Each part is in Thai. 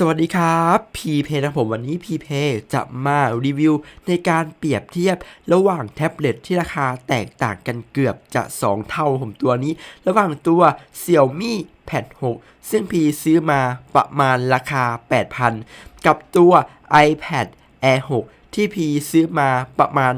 สวัสดีครับ พีเพนะผมวันนี้พีเพจะมารีวิวในการเปรียบเทียบระหว่างแท็บเล็ตที่ราคาแตกต่างกันเกือบจะ 2 เท่าผมตัวนี้ ระหว่างตัว Xiaomi Pad 6 ซึ่งพีซื้อมาประมาณราคา 8,000 กับตัว iPad Air 6 ที่พีซื้อมาประมาณ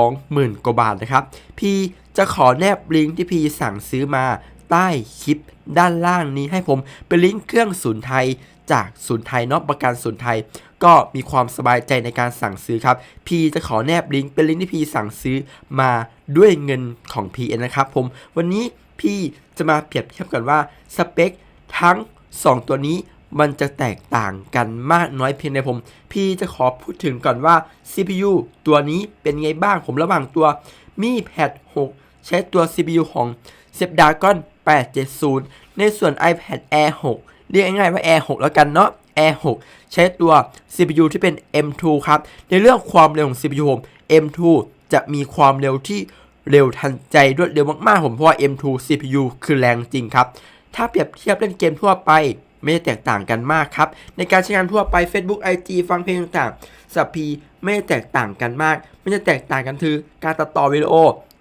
20,000 กว่าบาทนะครับ พีจะขอแนบลิงก์ที่พีสั่งซื้อมา ใต้คลิปด้านล่างนี้ให้ผมเป็นลิงก์เครื่องศูนย์ไทยจากศูนย์ไทยนาะประกันศูนย์ไทย ก็มีความสบายใจในการสั่งซื้อครับ พีจะขอแนบลิงก์เป็นลิงก์ที่พีสั่งซื้อมาด้วยเงินของพีเองนะครับผมวันนี้พี่จะมาเปรียบเทียบกันว่าสเปคทั้ง 2 ตัวนี้มันจะแตกต่างกันมากน้อยเพียงใดผม พี่จะขอพูดถึงก่อนว่า CPU ตัวนี้เป็นไงบ้างผมระหว่างตัวมี Pad 6ใช้ตัว CPU ของ Snapdragon 870 ในส่วน iPad Air 6 เรียกง่ายๆว่า Air 6 แล้วกันเนาะ Air 6 ใช้ตัว CPU ที่เป็น M2 ครับ ในเรื่องความเร็วของ CPU ผม M2 จะมีความเร็วที่เร็วทันใจรวดเร็วมากๆ ผมเพราะว่า M2 CPU คือแรงจริงครับ ถ้าเปรียบเทียบเล่นเกมทั่วไปไม่ได้แตกต่างกันมากครับ ในการใช้งานทั่วไป Facebook IG ฟังเพลงต่างๆสัพพีไม่ได้แตกต่างกันมาก ไม่ได้แตกต่างกันคือ การตัดต่อวิดีโอ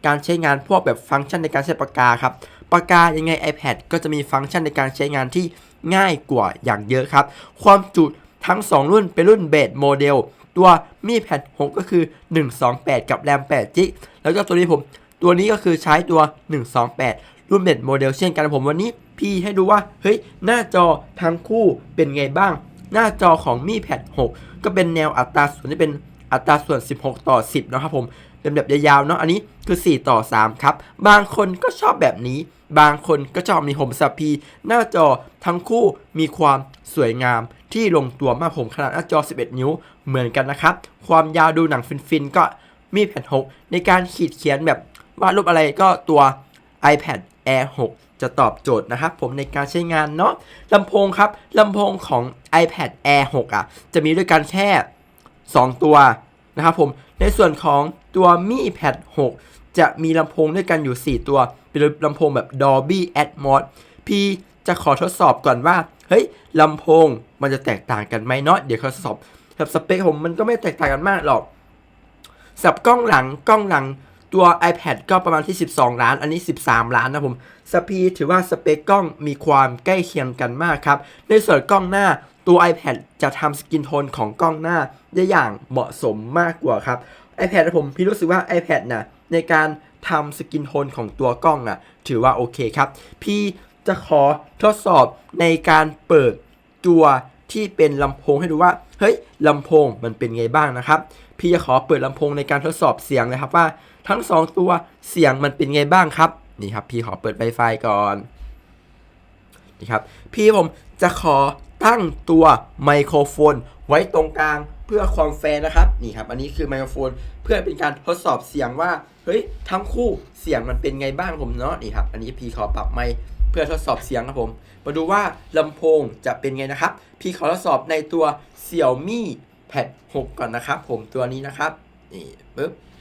การใช้งานพวกแบบฟังก์ชันในการใช้ปากกาครับ ปากกายังไง iPad ก็จะมีฟังก์ชันในการใช้งานที่ง่ายกว่าอย่างเยอะครับ ความจุทั้ง 2 รุ่นเป็นรุ่นเบสโมเดล ตัวมีแพด6ก็คือ 128 กับแรม8จิกแล้วก็ตัวนี้ผมตัวนี้ก็คือใช้ตัว 128 รุ่นเบสโมเดลเช่นกันผมวันนี้พี่ให้ดูว่าเฮ้ยหน้าจอทั้งคู่เป็นไงบ้าง หน้าจอของมีแพด6ก็เป็นแนวอัตราส่วนที่เป็น อัตราส่วน 16 ต่อ 10 นะครับผมเป็นแบบยาวๆเนาะอันนี้คือ 4 ต่อ 3 ครับ บางคนก็ชอบแบบนี้ บางคนก็ชอบมีผมสับพี หน้าจอทั้งคู่มีความสวยงามที่ลงตัวมากผมขนาดหน้าจอ 11 นิ้วเหมือนกันนะครับ ความยาวดูหนังฟินๆ ก็มีแผ่น 6 ในการขีดเขียนแบบวาดรูปอะไรก็ตัว iPad Air 6 จะตอบโจทย์นะครับผมในการใช้งานเนาะลำโพงครับลำโพงของ iPad Air 6 อะ จะมีด้วยกันแค่ 2 ตัวนะครับผม ในส่วนของตัวมี Pad 6จะมีลำโพงด้วยกันอยู่ 4 ตัว เป็นลำโพงแบบ Dolby Atmos พี่จะขอทดสอบก่อนว่า เฮ้ยลำโพงมันจะแตกต่างกันไหมเนาะเดี๋ยวเขาทดสอบแบบสเปคผมมันก็ไม่แตกต่างกันมากหรอกสับกล้องหลังกล้องหลังตัว iPad ก็ประมาณที่ 12 ล้าน อันนี้ 13 ล้านนะผมสปีถือว่าสเปคกล้องมีความใกล้เคียงกันมากครับ ในส่วนกล้องหน้า ตัว iPad จะทำสกินโทนของกล้องหน้าได้อย่างเหมาะสมมากกว่าครับ iPad ผมพี่รู้สึกว่า iPad นะในการทำสกินโทนของตัวกล้องอะ ถือว่าโอเคครับ พี่จะขอทดสอบในการเปิดตัวที่เป็นลำโพงให้ดูว่า เฮ้ยลำโพงมันเป็นไงบ้างนะครับ พี่จะขอเปิดลำโพงในการทดสอบเสียงนะครับว่า ทั้ง 2 ตัวเสียงมันเป็นไงบ้างครับ นี่ครับ พี่ขอเปิดไวไฟก่อนนี่ครับ พี่ผมจะขอ ตั้งตัวไมโครโฟน ไว้ตรงกลางเพื่อความแฟร์นะครับนี่ครับ อันนี้คือไมโครโฟน เพื่อเป็นการทดสอบเสียงว่าเฮ้ยทั้งคู่เสียงมันเป็นไงบ้างผมเนาะนี่ครับ อันนี้พี่ขอปรับไมเพื่อทดสอบเสียงครับผม มาดูว่าลำโพงจะเป็นไงนะครับ พี่ขอทดสอบในตัว Xiaomi Pad 6 ก่อนนะครับ ผมตัวนี้นะครับ นี่ปึ๊บ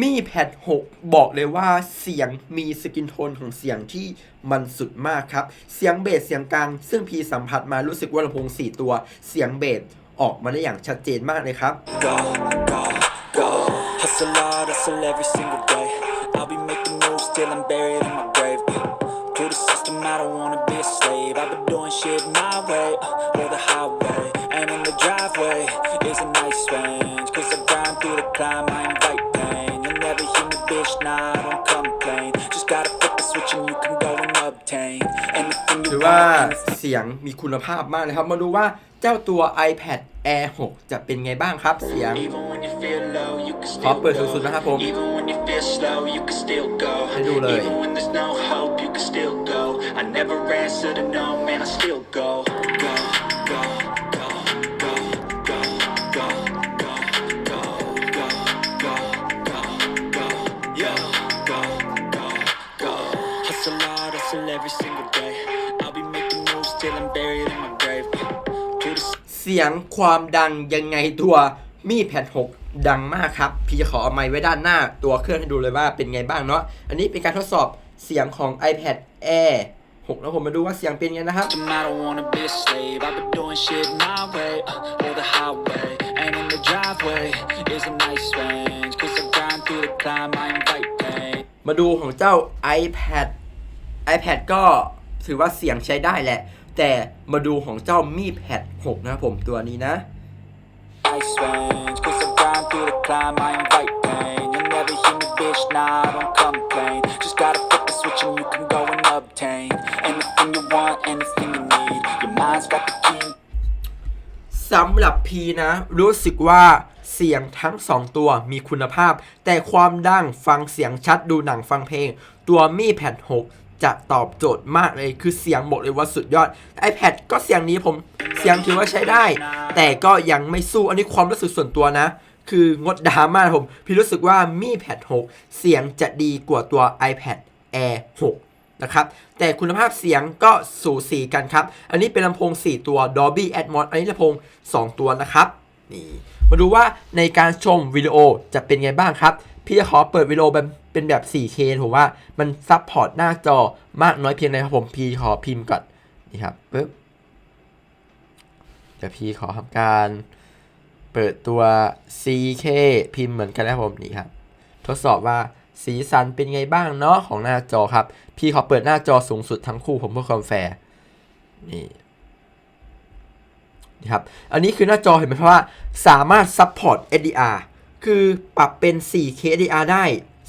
มี่แพด6บอกเลยว่าเสียงมีสกินโทนของเสียงที่มันสุดมากครับ เสียงเบสเสียงกลางซึ่งพีสัมผัสมารู้สึกว่าลำโพง 4 ตัว เสียงเบสออกมาได้อย่างชัดเจนมากเลยครับ Go, go, go. Hustle hard, hustle every single day. I'll be making moves till I'm buried in my grave. To the system, I don't wanna be a slave. I've been doing shit my way, uh, or the highway. And in the driveway is a nice range. Cause I grind through the climb, I invite เลว่าเสียงมีคุณภาพมากนะครับ มาดูว่าเจ้าตัว iPad Air 6 จะเป็นไงบ้างครับเสียง ขอเปิดสุดๆนะครับผม ให้ดูเลย สียงความดังยังไงตัวมีแพด6ดังมากครับ พี่จะขอเอาไมค์ไว้ด้านหน้าตัวเครื่องให้ดูเลยว่าเป็นไงบ้างเนาะอันนี้เป็นการทดสอบเสียงของ iPad Air 6แล้วผมมาดูว่าเสียงเป็นไงนะครับ system, I don't wanna be a slave. I've been doing shit my way, uh, or the highway. And in the driveway is a nice range. Cause I grind through the climb, I invite pain. มาดูของเจ้า iPad iPad ก็ถือว่าเสียงใช้ได้แหละ แต่มาดูของเจ้ามีแพด6นะครับผมตัวนี้นะ Ice range, cause I grind through the climb, I invite pain. You'll never hear me, bitch, nah, I don't complain. Just gotta flip the switch and you can go and obtain anything you want, anything you need. Your mind's got the key. สำหรับพีนะ รู้สึกว่าเสียงทั้งสองตัวมีคุณภาพ แต่ความดังฟังเสียงชัดดูหนังฟังเพลง ตัวมีแพด6 จะตอบโจทย์มากเลย คือเสียงบอกเลยว่าสุดยอด iPad ก็เสียงนี้ผมเสียงถือว่าใช้ได้ แต่ก็ยังไม่สู้อันนี้ความรู้สึกส่วนตัวนะ คืองดดราม่าผม พี่รู้สึกว่ามีแพด6 เสียงจะดีกว่าตัว iPad Air 6นะครับแต่คุณภาพเสียงก็สูสีกันครับ อันนี้เป็นลำโพง 4 ตัว Dolby Atmos อันนี้ลำโพง 2 ตัวนะครับนี่มาดูว่าในการชมวิดีโอจะเป็นไงบ้างครับ พี่จะขอเปิดวิดีโอแบบ เป็นแบบ 4K ผมว่ามันซับพอร์ตหน้าจอมากน้อยเพียงใดครับผมพีขอพิมพ์ก่อนนี่ครับปึ๊บเดี๋ยวพีขอทำการ เปิดตัว 4K พิมพ์เหมือนกันนะครับผมนี่ครับ ทดสอบว่าสีสันเป็นไงบ้างเนาะของหน้าจอครับพี่ขอเปิดหน้าจอสูงสุดทั้งคู่ผมเพื่อความแฟร์นี่นี่ครับ อันนี้คือหน้าจอเห็นไหมเพราะว่าสามารถซัพพอร์ต HDR คือปรับเป็น 4K HDR ได้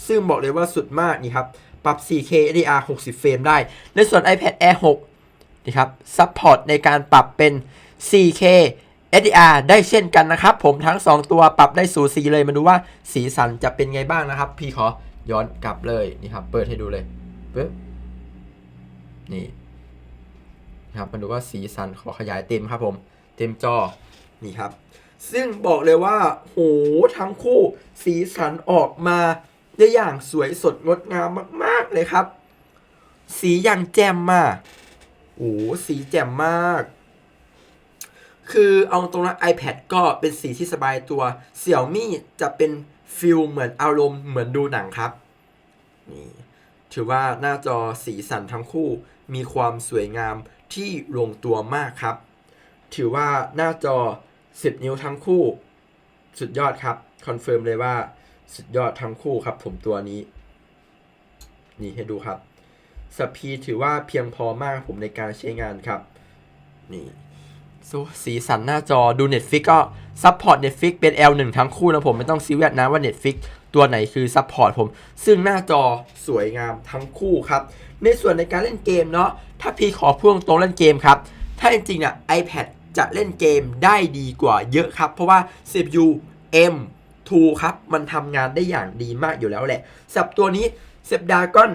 ซึ่งบอกเลยว่าสุดมากนี่ครับ ปรับ 4K HDR 60 เฟรมได้ ในส่วน iPad Air 6นี่ครับซัพพอร์ตในการปรับเป็น 4K HDR ได้เช่นกันนะครับ ผมทั้ง 2 ตัวปรับได้สูสีเลยมาดูว่าสีสันจะเป็นไงบ้างนะครับ พี่ขอย้อนกลับเลยนี่ครับ เปิดให้ดูเลยปึ๊บนี่นะครับมาดูว่าสีสันขอขยายเต็มครับ ผม เต็มจอนี่ครับ ซึ่งบอกเลยว่าโหทั้งคู่สีสันออกมา ได้อย่างสวยสดงดงามมาก ๆ เลยครับ สีอย่างแจ่มมากโอ้สีแจ่มมาก คือเอาตรงนะ iPad ก็เป็นสีที่สบายตัวเสี่ยวมี่จะเป็นฟิลเหมือนอารมณ์เหมือนดูหนังครับ นี่ ถือว่าหน้าจอสีสันทั้งคู่มีความสวยงามที่ลงตัวมากครับ ถือว่าหน้าจอ 10 นิ้วทั้งคู่ สุดยอดครับ คอนเฟิร์มเลยว่า สุดยอดทั้งคู่ครับผมตัวนี้ นี่ให้ดูครับสปีถือว่าเพียงพอมากผมในการใช้งานครับ นี่ส,สีสันหน้าจอดู Netflix ก็ซัพพอร์ต Netflix เป็น L1 ทั้งคู่นะผมไม่ต้องซีเรียสนะว่า Netflix ตัวไหนคือซัพพอร์ตผม ซึ่งหน้าจอสวยงามทั้งคู่ครับ ในส่วนในการเล่นเกมเนาะถ้าพี่ขอพูดตรงเล่นเกมครับ ถ้าจริงๆอะ iPad จะเล่นเกมได้ดีกว่าเยอะครับ เพราะว่า CPU M M2 ครับ มันทำงานได้อย่างดีมากอยู่แล้วแหละสับตัวนี้ Snapdragon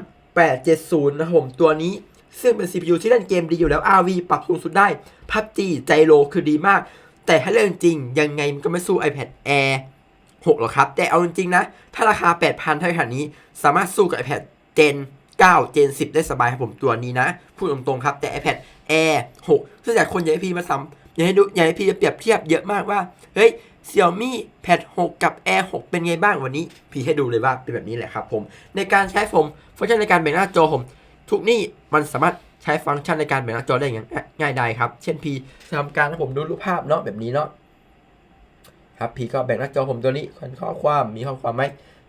870นะผมตัวนี้ซึ่งเป็น CPU ที่เล่นเกมดีอยู่แล้ว RV ปรับสูงสุดได้ PUBG ใจโลคือดีมาก แต่ถ้าเล่นจริง ยังไงมันก็ไม่สู้ iPad Air 6 หรอกครับ แต่เอาจริงๆนะ ถ้าราคา 8,000เท่าขนาดนี้ สามารถสู้กับ iPad Gen 9 Gen 10 ได้สบายครับผมตัวนี้นะ พูดตรงๆครับ แต่ iPad Air 6 ซึ่งแต่คนอยากให้พี่มาซ้ำอยากให้ดูอยากให้พี่จะเปรียบเทียบเยอะมากว่า เฮ้ย Xiaomi Pad 6 กับ Air 6 เป็นไงบ้างวันนี้ พี่ให้ดูเลยว่าเป็นแบบนี้แหละครับผม ในการใช้ผมฟังก์ชันในการแบ่งหน้าจอผม ทุกนี่มันสามารถใช้ฟังก์ชันในการแบ่งหน้าจอได้อย่างง่ายได้ครับ เช่นพีทำการให้ผมดูรูปภาพเนาะแบบนี้เนาะครับพีก็แบ่งหน้าจอผมตัวนี้ข้อความมีข้อความไหม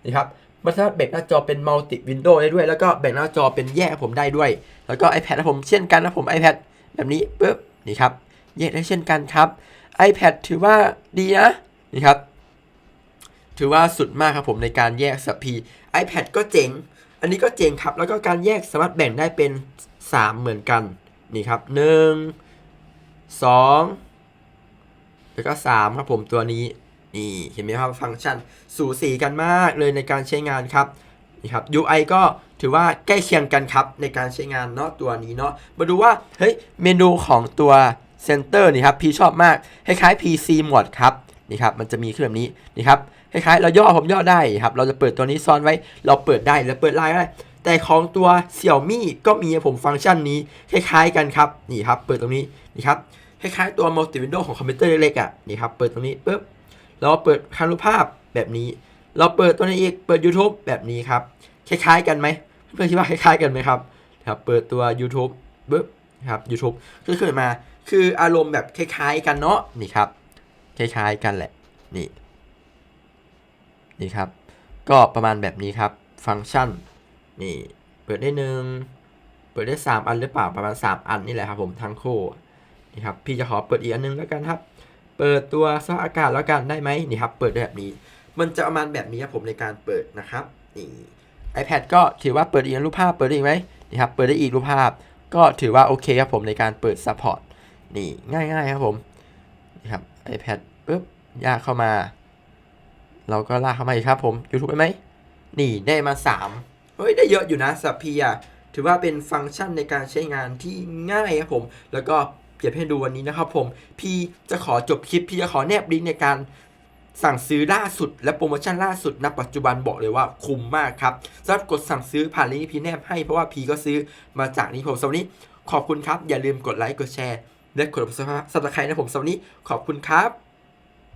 นี่ครับมันสามารถแบ่งหน้าจอเป็นมัลติวินโดว์ได้ด้วย แล้วก็แบ่งหน้าจอเป็นแยกผมได้ด้วย แล้วก็ iPad นะผมเช่นกันนะผม iPad แบบนี้ปุ๊บนี่ครับแยกได้เช่นกันครับ iPad ถือว่าดีนะนี่ครับ ถือว่าสุดมากครับผมในการแยกสับพี iPad ก็เจ๋ง อันนี้ก็เจ๋งครับ แล้วก็การแยกสามารถแบ่งได้เป็น 3 เหมือนกัน นี่ครับ 1 2 แล้วก็ 3 ครับผมตัวนี้ นี่เห็นไหมครับฟังก์ชันสูสีกันมากเลยในการใช้งานครับนี่ครับ UI ก็ถือว่าใกล้เคียงกันครับในการใช้งานเนาะตัวนี้เนาะมาดูว่าเฮ้ยเมนูของตัว Center นี่ครับพี่ชอบมากคล้ายๆ PC หมดครับนี่ครับมันจะมีขึ้นแบบนี้นี่ครับคล้ายๆเราย่อผมย่อได้ครับเราจะเปิดตัวนี้ซ่อนไว้ เราเปิดได้แล้วเปิดไลน์ได้ แต่ของตัว Xiaomi ก็มีผมฟังก์ชันนี้คล้ายๆกันครับนี่ครับเปิดตรงนี้นี่ครับคล้ายๆตัว multi window ของคอมพิวเตอร์เล็กๆอะนี่ครับเปิดตรงนี้ปุ๊บเราเปิดคารูปภาพแบบนี้ เราเปิดตัวนี้อีกเปิด YouTube แบบนี้ครับคล้ายๆกันไหมเพื่อนคิดว่าคล้ายๆกันไหมครับครับเปิดตัว YouTube ปุ๊บครับ YouTube ขึ้นมา คืออารมณ์แบบคล้ายๆกันเนาะนี่ครับ คล้ายๆกันแหละนี่นี่ครับ ก็ประมาณแบบนี้ครับฟังก์ชันนี่เปิดได้หนึ่งเปิดได้ 3 อันหรือเปล่าประมาณ 3 อันนี่แหละครับผมทั้งคู่นี่ครับพี่จะขอเปิดอีกอันนึงแล้วกันครับ เปิดตัวสภาพอากาศแล้วกันได้ไหมนี่ครับเปิดแบบนี้ มันจะประมาณแบบนี้ครับผมในการเปิดนะครับนี่ iPad ก็ถือว่าเปิดอีกรูปภาพเปิดได้อีกไหมนี่ครับเปิดได้อีกรูปภาพ ก็ถือว่าโอเคครับผมในการเปิด support นี่ง่ายๆครับผมนี่ครับ iPad ปุ๊บยากเข้ามา เราก็ลากเข้ามาอีกครับผม YouTube ไดไหม นี่ได้มา 3 เฮ้ย ได้เยอะอยู่นะสับพีอะถือว่าเป็นฟังก์ชันในการใช้งานที่ง่ายครับผม แล้วก็เก็บให้ดูวันนี้นะครับผม พี่จะขอจบคลิป พี่จะขอแนบลิงก์ในการสั่งซื้อล่าสุดและโปรโมชั่นล่าสุดณปัจจุบันบอกเลยว่าคุ้มมากครับสามารถกดสั่งซื้อผ่านลิงก์ที่พี่แนบให้เพราะว่าพี่ก็ซื้อมาจากนี้ผมสำหรับวันนี้ขอบคุณครับ อย่าลืมกดไลค์กดแชร์ เลือกดสมัครสมัครใครนะผมสำหรับนี้ขอบคุณครับ